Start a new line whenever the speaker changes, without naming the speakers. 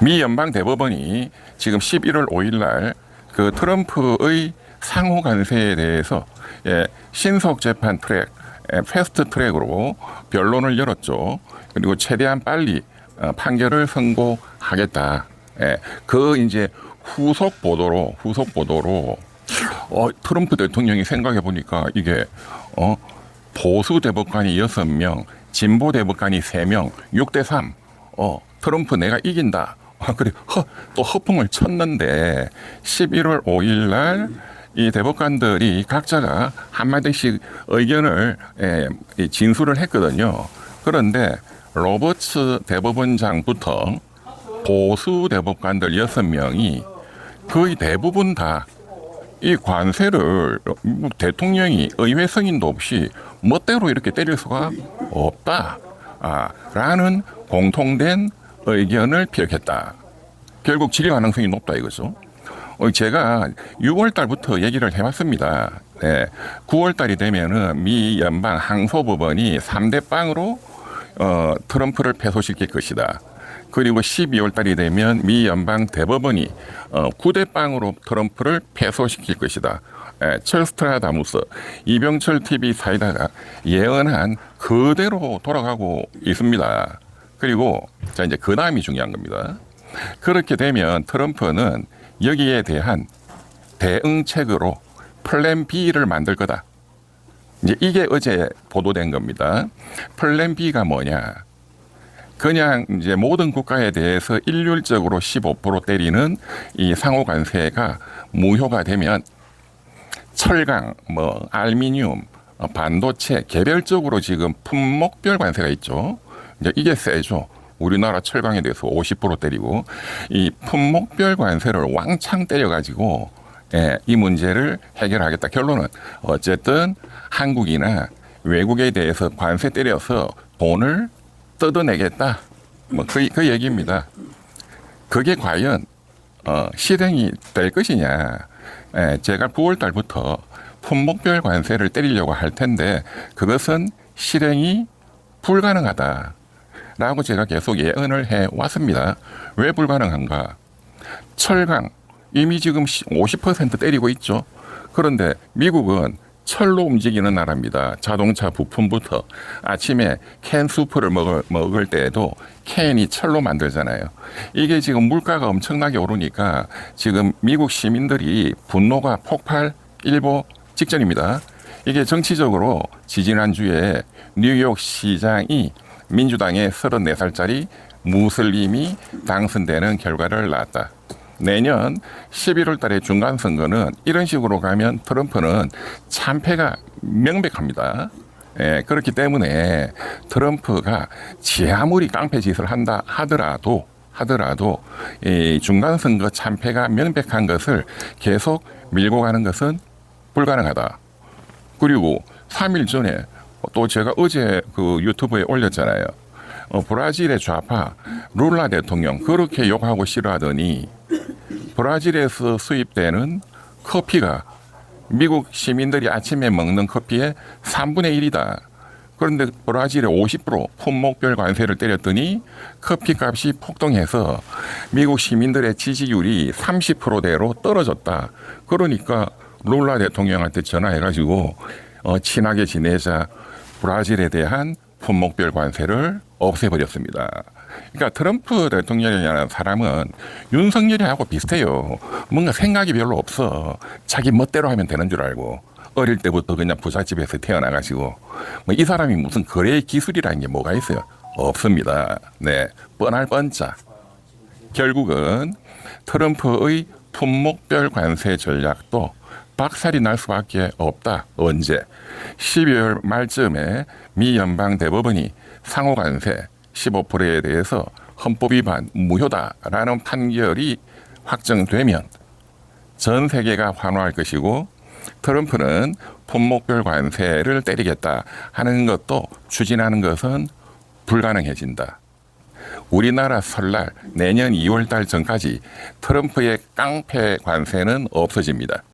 미 연방 대법원이 지금 11월 5일 날 그 트럼프의 상호 관세에 대해서 예, 신속 재판 트랙, 예, 패스트 트랙으로 변론을 열었죠. 그리고 최대한 빨리 어, 판결을 선고하겠다. 예, 그 이제 후속 보도로 후속 보도로 어, 트럼프 대통령이 생각해 보니까 이게 어, 보수 대법관이 여섯 명, 진보 대법관이 세 명, 6대 3. 어, 트럼프 내가 이긴다. 아, 그래, 허, 또 허풍을 쳤는데 11월 5일 날 이 대법관들이 각자가 한마디씩 의견을 에, 이 진술을 했거든요. 그런데 로버츠 대법원장부터 보수 대법관들 여섯 명이 거의 대부분 다 이 관세를 대통령이 의회 승인도 없이 멋대로 이렇게 때릴 수가 없다. 아, 라는 공통된 의견을 피력했다. 결국 질의 가능성이 높다 이거죠. 어, 제가 6월 달부터 얘기를 해왔습니다. 네. 9월 달이 되면은 미 연방 항소법원이 3대 빵으로 어, 트럼프를 패소시킬 것이다. 그리고 12월 달이 되면 미 연방 대법원이 어, 9대 빵으로 트럼프를 패소시킬 것이다. 에, 철스트라다무스 이병철 TV 사이다가 예언한 그대로 돌아가고 있습니다. 그리고 자 이제 그 다음이 중요한 겁니다. 그렇게 되면 트럼프는 여기에 대한 대응책으로 플랜 B를 만들 거다. 이제 이게 어제 보도된 겁니다. 플랜 B가 뭐냐? 그냥 이제 모든 국가에 대해서 일률적으로 15% 때리는 이 상호 관세가 무효가 되면 철강, 뭐 알미늄, 어, 반도체 개별적으로 지금 품목별 관세가 있죠. 이제 이게 세죠. 우리나라 철강에 대해서 50% 때리고 이 품목별 관세를 왕창 때려가지고 예, 이 문제를 해결하겠다. 결론은 어쨌든 한국이나 외국에 대해서 관세 때려서 돈을 뜯어내겠다. 뭐그 그 얘기입니다. 그게 과연 어, 실행이 될 것이냐. 예, 제가 9월 달부터 품목별 관세를 때리려고 할 텐데 그것은 실행이 불가능하다. 라고 제가 계속 예언을 해 왔습니다. 왜 불가능한가? 철강 이미 지금 50% 때리고 있죠. 그런데 미국은 철로 움직이는 나라입니다. 자동차 부품부터 아침에 캔 수프를 먹을, 먹을 때에도 캔이 철로 만들잖아요. 이게 지금 물가가 엄청나게 오르니까 지금 미국 시민들이 분노가 폭발 일보 직전입니다. 이게 정치적으로 지지난주에 뉴욕 시장이 민주당의 34살짜리 무슬림이 당선되는 결과를 낳았다. 내년 11월 달에 중간 선거는 이런 식으로 가면 트럼프는 참패가 명백합니다. 예, 그렇기 때문에 트럼프가 지 아무리 깡패 짓을 한다 하더라도 하더라도 이 중간 선거 참패가 명백한 것을 계속 밀고 가는 것은 불가능하다. 그리고 3일 전에 또 제가 어제 그 유튜브에 올렸잖아요. 어, 브라질의 좌파 룰라 대통령 그렇게 욕하고 싫어하더니 브라질에서 수입되는 커피가 미국 시민들이 아침에 먹는 커피의 3분의 1이다. 그런데 브라질에 50% 품목별 관세를 때렸더니 커피 값이 폭등해서 미국 시민들의 지지율이 30%대로 떨어졌다. 그러니까 룰라 대통령한테 전화해가지고 어, 친하게 지내자 브라질에 대한 품목별 관세를 없애버렸습니다. 그러니까 트럼프 대통령이라는 사람은 윤석열이하고 비슷해요. 뭔가 생각이 별로 없어. 자기 멋대로 하면 되는 줄 알고. 어릴 때부터 그냥 부잣집에서 태어나가지고 뭐 이 사람이 무슨 거래 기술이라는 게 뭐가 있어요? 없습니다. 네, 뻔할 뻔짜. 결국은 트럼프의 품목별 관세 전략도 박살이 날 수밖에 없다. 언제? 12월 말쯤에 미 연방 대법원이 상호 관세 15%에 대해서 헌법 위반 무효다라는 판결이 확정되면 전 세계가 환호할 것이고 트럼프는 품목별 관세를 때리겠다 하는 것도 추진하는 것은 불가능해진다. 우리나라 설날 내년 2월 달 전까지 트럼프의 깡패 관세는 없어집니다.